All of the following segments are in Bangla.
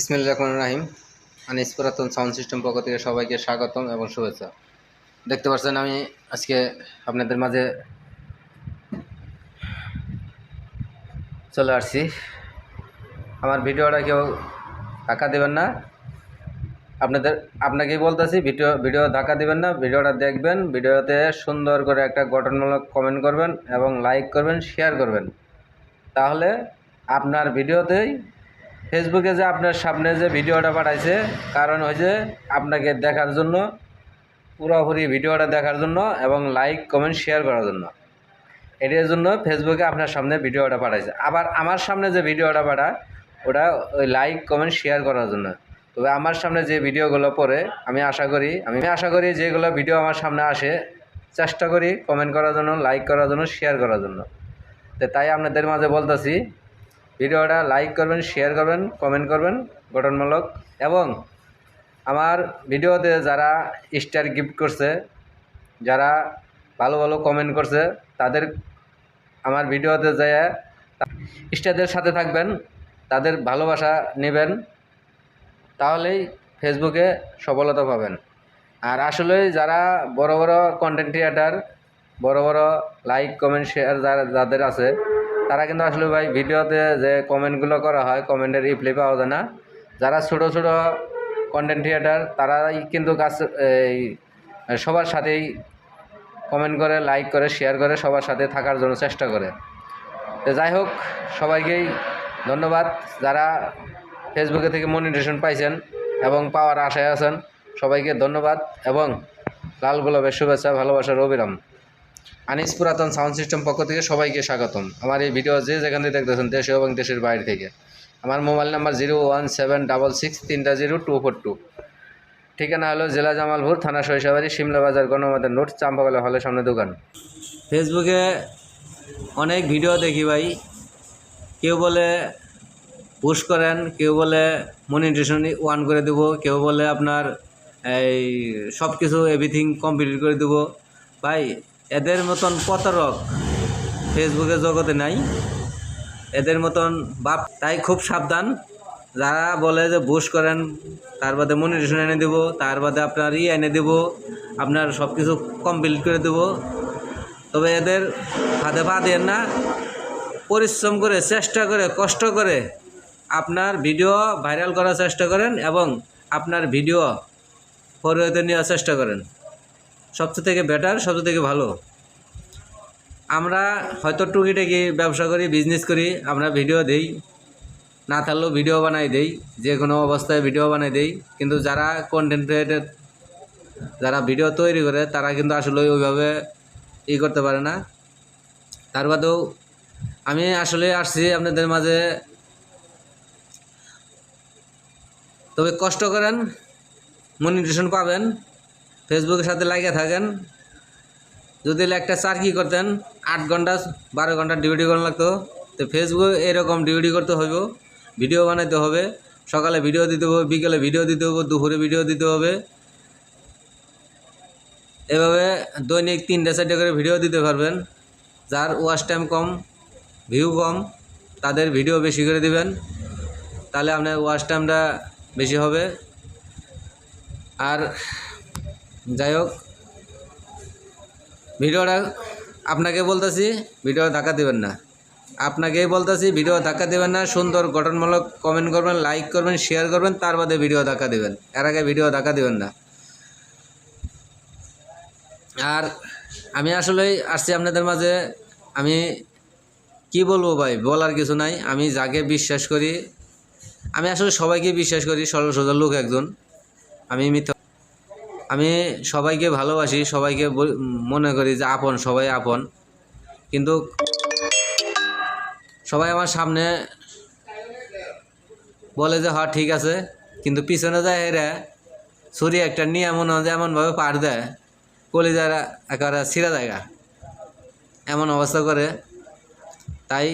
ইসমিল রহমান রাহিম। আনিস পুরাতন সাউন্ড সিস্টেম পক্ষ থেকে সবাইকে স্বাগতম এবং শুভেচ্ছা। দেখতে পাচ্ছেন আমি আজকে আপনাদের মাঝে চলে আসছি। আমার ভিডিওটা কেউ ধাক্কা দেবেন না। আপনাদের, আপনাকেই বলতেছি ভিডিও ভিডিও ধাক্কা দেবেন না। ভিডিওটা দেখবেন, ভিডিওতে সুন্দর করে একটা গঠনমূলক কমেন্ট করবেন এবং লাইক করবেন শেয়ার করবেন। তাহলে আপনার ভিডিওতেই ফেসবুকে যে আপনার সামনে যে ভিডিওটা পাঠাইছে, কারণ হয়েছে আপনাকে দেখার জন্য, পুরোপুরি ভিডিওটা দেখার জন্য এবং লাইক কমেন্ট শেয়ার করার জন্য। এটার জন্য ফেসবুকে আপনার সামনে ভিডিওটা পাঠাইছে। আবার আমার সামনে যে ভিডিওটা পাঠায় ওটা ওই লাইক কমেন্ট শেয়ার করার জন্য। তবে আমার সামনে যে ভিডিওগুলো পড়ে, আমি আশা করি, আমি আশা করি যেগুলো ভিডিও আমার সামনে আসে, চেষ্টা করি কমেন্ট করার জন্য লাইক করার জন্য শেয়ার করার জন্য। তাই আপনাদের মাঝে বলতেছি ভিডিওটা লাইক করবেন শেয়ার করবেন কমেন্ট করবেন, গঠনমূলক। এবং আমার ভিডিওতে যারা স্টার গিফট করছে, যারা ভালো ভালো কমেন্ট করছে, তাদের আমার ভিডিওতে যায় স্টারদের সাথে থাকবেন, তাদের ভালোবাসা নেবেন, তাহলেই ফেসবুকে সফলতা পাবেন। আর আসলে যারা বড় বড় কন্টেন্ট ক্রিয়েটার বড় বড় লাইক কমেন্ট শেয়ার যারা যাদের আছে তারা কিন্তু আসলে ভাই ভিডিওতে যে কমেন্টগুলো করা হয় কমেন্টের রিপ্লাই পাওয়া যায় না। যারা ছোট ছোট কন্টেন্ট ক্রিয়েটার তারাই কিন্তু কাজ, এই, সবার সাথেই কমেন্ট করে লাইক করে শেয়ার করে, সবার সাথে থাকার জন্য চেষ্টা করে। তো যাই হোক, সবাইকেই ধন্যবাদ। যারা ফেসবুকে থেকে মনিটেশন পাইছেন এবং পাওয়ার আশায় আছেন, সবাইকে ধন্যবাদ এবং লাল গোলাপের শুভেচ্ছা, ভালোবাসার অবিরাম। আনিস পুরাতন সাউন্ড সিস্টেম পক্ষ থেকে সবাইকে স্বাগতম। আমার এই ভিডিও যে যেখান থেকে দেখতেছেন দেশে এবং দেশের বাইরে থেকে। আমার mobile number zero one seven double six তিনটা জিরো টু ফোর টু ঠিকানা হলো জেলা জামালপুর, থানা সরিষাবাড়ি শিমলা বাজার গণমাতার নোট চাম্পাকলা হলের সামনে দোকান। ফেসবুকে অনেক ভিডিও দেখি ভাই। কেউ বলে পুশ করেন, কেউ বলে মনিটেশন ওয়ান করে দেবো, কেউ বলে আপনার এই সব কিছু এভরিথিং কমপ্লিট করে দেবো। ভাই এদের মতন প্রতারক ফেসবুকে জগতে নাই। এদের মতন বাপ, তাই খুব সাবধান। যারা বলে যে বুশ করেন, তার বাদে মনিটেশন এনে দেবো, তার বাদে আপনার ই এনে দেবো, আপনার সব কিছু কমপ্লিট করে দেবো। তবে এদের হাতে পা দেন না। পরিশ্রম করে, চেষ্টা করে, কষ্ট করে আপনার ভিডিও ভাইরাল করার চেষ্টা করেন এবং আপনার ভিডিও ফরওয়ার্ডে নেওয়ার চেষ্টা করেন। সবচেয়ে থেকে বেটার সবচেয়ে থেকে ভালো। আমরা হয়তো টুকিটাকি ব্যবসা করি বিজনেস করি, আমরা ভিডিও দেই। না থাকলেও ভিডিও বানাই দেই, যে কোনো অবস্থায় ভিডিও বানাই দেই। কিন্তু যারা কন্টেন্ট ক্রিয়েটেড যারা ভিডিও তৈরি করে, তারা কিন্তু আসলে ওইভাবে ই করতে পারে না। তার বাদেও আমি আসলে আসছি আপনাদের মাঝে। তবে কষ্ট করেন মনিটেশন পাবেন। ফেসবুকের সাথে লাগিয়ে থাকেন। যদি একটা চাকরি করতেন, আট ঘণ্টা, বারো ঘণ্টা ডিউটি করা লাগতো। তো ফেসবুকে এরকম ডিউটি করতে হইব, ভিডিও বানাইতে হবে। সকালে ভিডিও দিতে হবে, বিকেলে ভিডিও দিতে হবে, দুপুরে ভিডিও দিতে হবে। এভাবে দৈনিক তিনটে, চারটে করে ভিডিও দিতে পারবেন। যার ওয়াচ টাইম কম ভিউ কম, তাদের ভিডিও বেশি করে দিবেন। তাহলে আপনার ওয়াচ টাইমটা বেশি হবে। আর যাই হোক ভিডিওটা আপনাকে বলতেছি, ভিডিও ধাক্কা দেবেন না। আপনাকেই বলতেছি, ভিডিও ধাক্কা দেবেন না, সুন্দর গঠনমূলক কমেন্ট করবেন লাইক করবেন শেয়ার করবেন, তার বাদে ভিডিও ধাক্কা দেবেন। এর আগে ভিডিও ধাক্কা দেবেন না। আর আমি আসলেই আসছি আপনাদের মাঝে, আমি কি বলব ভাই, বলার কিছু নাই, আমি যাকে বিশ্বাস করি, আমি আসলে সবাইকে বিশ্বাস করি, সরল সোজা লোক একজন, আমি মিথ্যা আমি সবাইকে ভালোবাসি, সবাইকে মনে করি যে আপন, সবাই আপন। কিন্তু সবাই আমার সামনে বলে যে হ্যাঁ ঠিক আছে। কিন্তু পিছনে যায় এরা, ছুরি একটা নিয়ে এমন যে এমনভাবে পার দেয়, কলিজারা একেবারে ছিঁড়া জায়গা। এমন অবস্থা করে। তাই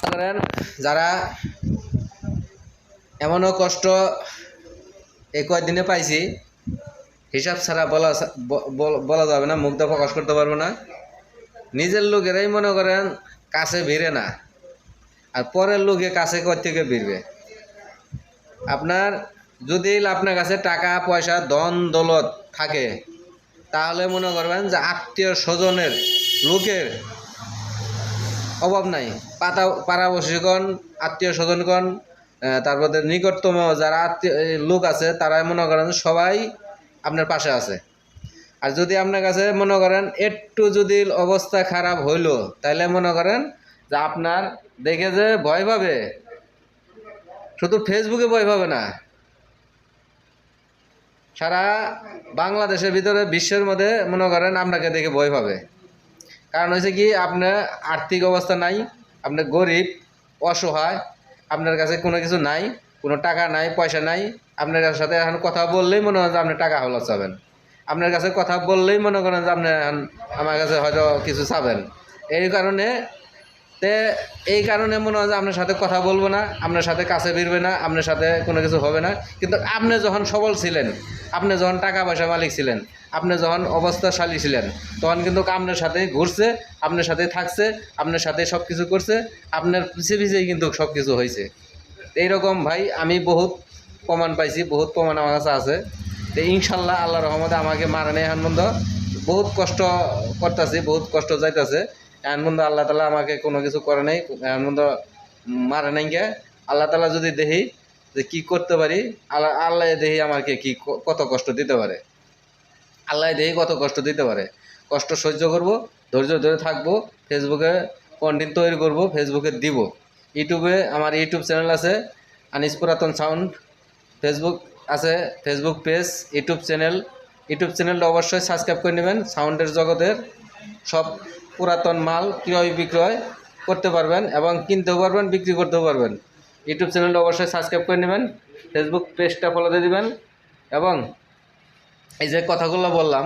করেন যারা এমনও কষ্ট এই কয়েকদিনে পাইছি হিসাব ছাড়া বলা বল- যাবে না, মুগ্ধ প্রকাশ করতে পারব না। নিজের লোকেরাই মনে করেন কাছে ভিড়ে না, আর পরের লোকে কাছে থেকে ভিড়বে। আপনার যদি আপনার কাছে টাকা, পয়সা, ধন, দৌলত থাকে, তাহলে মনে করবেন যে আত্মীয় স্বজনের লোকের অভাব নাই। পাতা পাড়াবশীগণ আত্মীয় স্বজনগণ তারপরে নিকটতম যারা আত্মীয় লোক আছে তারা মনে করেন সবাই আপনার পাশে আছে। আর যদি আপনার কাছে মনে করেন একটু যদি অবস্থা খারাপ হইল তাহলে মনে করেন যে আপনার দেখে যে ভয় পাবে। শুধু ফেসবুকে ভয় পাবে না। সারা বাংলাদেশের ভিতরে, বিশ্বের মধ্যে মনে করেন আপনাকে দেখে ভয় পাবে। কারণ হয়েছে কি, আপনার আর্থিক অবস্থা নাই আপনি গরিব, অসহায়, আপনার কাছে কোনো কিছু নাই। কোনো টাকা নাই, পয়সা নাই, আপনার সাথে এখন কথা বললেই মনে হয় যে আপনি টাকা হলো চাবেন। আপনার কাছে কথা বললেই মনে করেন যে আপনি এখন আমার কাছে হয়তো কিছু চাবেন। এই কারণে তে, এই কারণে মনে হয় যে আপনার সাথে কথা বলব না, আপনার সাথে কাছে ফিরবে না, আপনার সাথে কোনো কিছু হবে না। কিন্তু আপনি যখন সবল ছিলেন, আপনি যখন টাকা পয়সা মালিক ছিলেন, আপনি যখন অবস্থাশালী ছিলেন, তখন কিন্তু আপনার সাথে ঘুরছে, আপনার সাথে থাকছে, আপনার সাথে সব কিছু করছে, আপনার পিছিয়ে পিছিয়ে কিন্তু সব কিছু হয়েছে এইরকম ভাই, আমি বহুত প্রমাণ পাইছি, বহুত প্রমাণ আমার কাছে আছে। তো ইনশাল্লাহ আল্লাহ রহমতে আমাকে মারে নেই পর্যন্ত বহুত কষ্ট করতেছি, বহুত কষ্ট যাইতেছে। পর্যন্ত আল্লাহ তালা আমাকে কোনো কিছু করে নাই পর্যন্ত মারে নাই গে। আল্লাহ তালা যদি দেখি যে কি করতে পারি, আল্লাহ আল্লাহ দেখি আমাকে কি ক- কত কষ্ট দিতে পারে? আল্লাহ দেখি কত কষ্ট দিতে পারে? কষ্ট সহ্য করব, ধৈর্য ধরে থাকব ফেসবুকে কন্টেন্ট তৈরি করব ফেসবুকে দিব। ইউটিউবে আমার ইউটিউব চ্যানেল আছে আনিস পুরাতন সাউন্ড ফেসবুক আছে Facebook page YouTube channel YouTube চ্যানেলটা অবশ্যই সাবস্ক্রাইব করে নেবেন সাউন্ডের জগতের সব পুরাতন মাল ক্রয় বিক্রয় করতে পারবেন এবং কিনতেও পারবেন, বিক্রি করতেও পারবেন। ইউটিউব চ্যানেলটা অবশ্যই সাবস্ক্রাইব করে নেবেন ফেসবুক পেজটা ফলো দিয়ে দিবেন এবং এই যে কথাগুলো বললাম,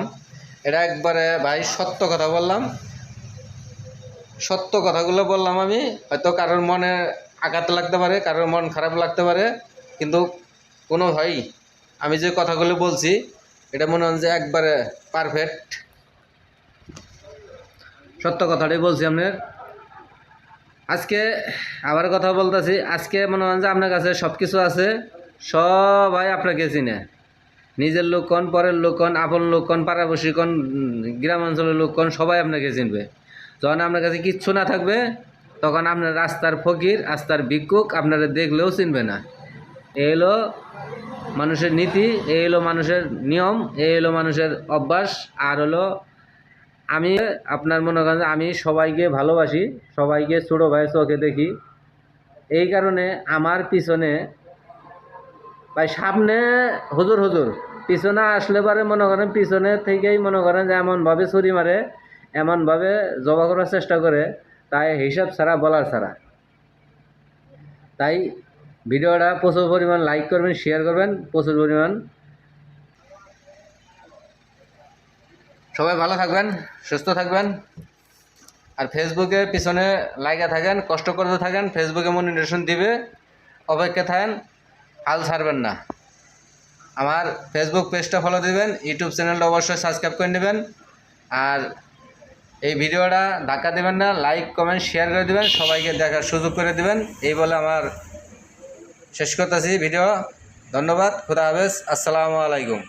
এটা একবারে ভাই সত্য কথা বললাম। সত্য কথাগুলো বললাম আমি। হয়তো কারোর মনে আঘাত লাগতে পারে কারোর মন খারাপ লাগতে পারে কিন্তু কোনো ভাই আমি যে কথাগুলো বলছি এটা মনে হয় যে একবারে পারফেক্ট সত্য কথাটাই বলছি আপনার। আজকে আবার কথা বলতেছি আজকে মনে হয় যে আপনার কাছে সব কিছু আছে সবাই আপনাকে চিনে। নিজের লোক কন পরের লোক কন আপন লোক কন পাড়াপড়শি কন উম, গ্রাম অঞ্চলের লোক কন সবাই আপনাকে চিনবে। যখন আপনার কাছে কিচ্ছু না থাকবে, তখন আপনার রাস্তার ফকির, রাস্তার ভিক্ষুক আপনারা দেখলেও চিনবে না। এই হলো মানুষের নীতি এই হলো মানুষের নিয়ম এই হলো মানুষের অভ্যাস, আর হলো আমি আপনার মনে করেন আমি সবাইকে ভালোবাসি, সবাইকে ছোটো ভাই চোখে দেখি। এই কারণে আমার পিছনে ভাই সামনে হুজুর হুজুর, পিছনে আসলে পরে মনে করেন পিছনে থেকেই মনে করেন যে এমনভাবে ছুরি মারে এমনভাবে জবা করার চেষ্টা করে, তাই হিসাব ছাড়া, বলার ছাড়া। তাই ভিডিওটা প্রচুর পরিমাণ লাইক করবেন শেয়ার করবেন, প্রচুর পরিমাণ। সবাই ভালো থাকবেন, সুস্থ থাকবেন। আর ফেসবুকে পিছনে লাইকা থাকেন, কষ্ট করতে থাকেন ফেসবুকে মনিটেশন দিবে, অপেক্ষা থাকেন, হাল ছাড়বেন না। আমার ফেসবুক পেজটা ফলো দিবেন ইউটিউব চ্যানেলটা অবশ্যই সাবস্ক্রাইব করে নেবেন। আর এই ভিডিওটা ধাক্কা দেবেন না লাইক কমেন্ট শেয়ার করে দেবেন, সবাইকে দেখার সুযোগ করে দেবেন। এই বলে আমার শেষ করতেছি ভিডিও। ধন্যবাদ, খুদা হাফেজ, আসসালামু আলাইকুম।